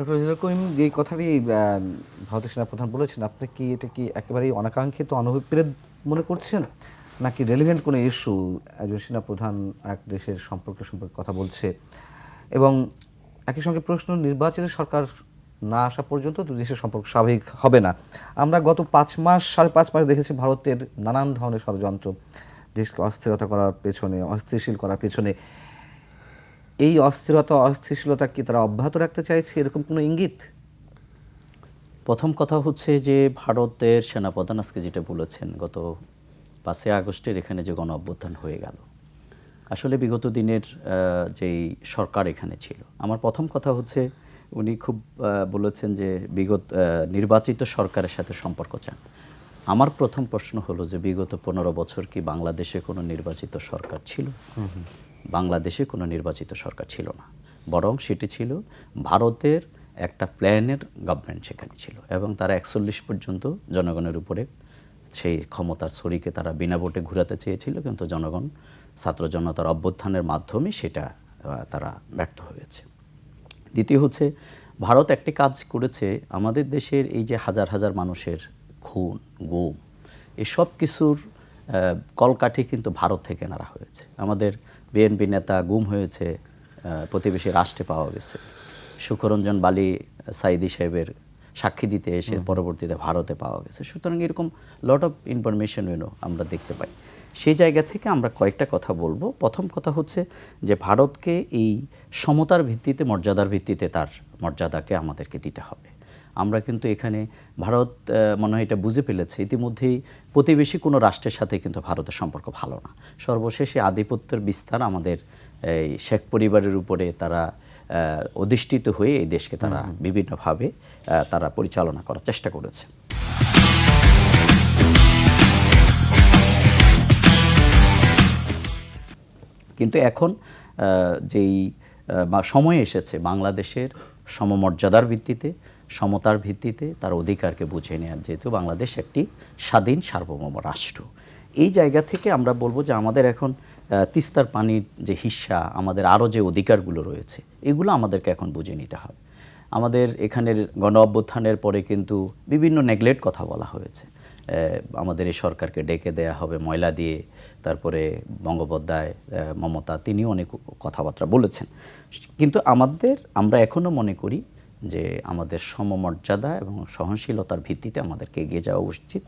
Doctor Rezaul Karim, এই কথাটি ভারতের সেনাপ্রধান বলেছেন, আপনি কি এটা কি একেবারেই অনাকাঙ্ক্ষিত, অনভিপ্রেত মনে করছেন? নাকি রেলিভেন্ট কোনো ইস্যু একজন সেনাপ্রধান এক দেশের সম্পর্কে সম্পর্কে কথা বলছে? এবং একই সঙ্গে প্রশ্ন, নির্বাচিত সরকার না আসা পর্যন্ত দুই দেশের সম্পর্ক স্বাভাবিক হবে না। আমরা গত পাঁচ মাস, সাড়ে পাঁচ মাস দেখেছি ভারতের নানান ধরনের ষড়যন্ত্র, দেশকে অস্থিরতা করার পেছনে অস্থিরশীল করার পেছনে। এই অস্থিরতা অস্থিতিশীলতা কি তারা অব্যাহত রাখতে চাইছে? এরকম কোনো ইঙ্গিত? প্রথম কথা হচ্ছে যে ভারতের সেনাপ্রধান আজকে যেটা বলেছেন গত পাঁচই আগস্টের এখানে যে গণ অভ্যুত্থান হয়ে গেল। আসলে বিগত দিনের যেই সরকার এখানে ছিল। আমার প্রথম কথা হচ্ছে উনি খুব বলেছেন যে বিগত নির্বাচিত সরকারের সাথে সম্পর্ক চান। আমার প্রথম প্রশ্ন হলো যে বিগত পনেরো বছর কি বাংলাদেশে কোনো নির্বাচিত সরকার ছিল? বাংলাদেশে কোনো নির্বাচিত সরকার ছিল না। বরং সেটি ছিল ভারতের একটা প্ল্যানের গভর্নমেন্ট সেখানে ছিল এবং তারা একচল্লিশ পর্যন্ত জনগণের উপরে সেই ক্ষমতার ছড়িকে তারা বিনা ভোটে ঘুরাতে চেয়েছিল, কিন্তু জনগণ ছাত্র জনতার অভ্যুত্থানের মাধ্যমে সেটা তারা ব্যর্থ হয়েছে। দ্বিতীয় হচ্ছে, ভারত একটি কাজ করেছে, আমাদের দেশের এই যে হাজার হাজার মানুষের খুন, গুম, এসব কিছুর কলকাঠি কিন্তু ভারত থেকে নাড়া হয়েছে। আমাদের বিএনপি নেতা গুম হয়েছে প্রতিবেশী রাষ্ট্রে পাওয়া গেছে। সুখরঞ্জন বালি সাইদি সাহেবের সাক্ষী দিতে এসে পরবর্তীতে ভারতে পাওয়া গেছে। সুতরাং এরকম লট অফ ইনফরমেশন ইউনো আমরা দেখতে পাই। সেই জায়গা থেকে আমরা কয়েকটা কথা বলব। প্রথম কথা হচ্ছে যে ভারতকে এই সমতার ভিত্তিতে মর্যাদার ভিত্তিতে তার মর্যাদাকে আমাদেরকে দিতে হবে। আমরা কিন্তু এখানে ভারত মনে হয় এটা বুঝে ফেলেছে। ইতিমধ্যেই প্রতিবেশী কোনো রাষ্ট্রের সাথে কিন্তু ভারতের সম্পর্ক ভালো না। সর্বশেষে আধিপত্যের বিস্তার আমাদের এই শেখ পরিবারের উপরে তারা অধিষ্ঠিত হয়ে এই দেশকে তারা বিভিন্নভাবে তারা পরিচালনা করার চেষ্টা করেছে। কিন্তু এখন যেই সময় এসেছে বাংলাদেশের সমমর্যাদার ভিত্তিতে সমতার ভিত্তিতে তার অধিকারকে বুঝে নেওয়ার যেহেতু বাংলাদেশ একটি স্বাধীন সার্বভৌম রাষ্ট্র। এই জায়গা থেকে আমরা বলব যে আমাদের এখন তিস্তার পানির যে হিস্সা, আমাদের আরও যে অধিকারগুলো রয়েছে, এগুলো আমাদেরকে এখন বুঝে নিতে হবে। আমাদের এখানের গণ অভ্যুত্থানের পরে কিন্তু বিভিন্ন নেগলেক্ট কথা বলা হয়েছে। আমাদের এই সরকারকে ডেকে দেয়া হবে, ময়লা দিয়ে, তারপরে বঙ্গোপাধ্যায় মমতা, তিনিও অনেক কথাবার্তা বলেছেন। কিন্তু আমাদের, আমরা এখনও মনে করি যে আমাদের সমমর্যাদা এবং সহনশীলতার ভিত্তিতে আমাদেরকে এগিয়ে যাওয়া উচিত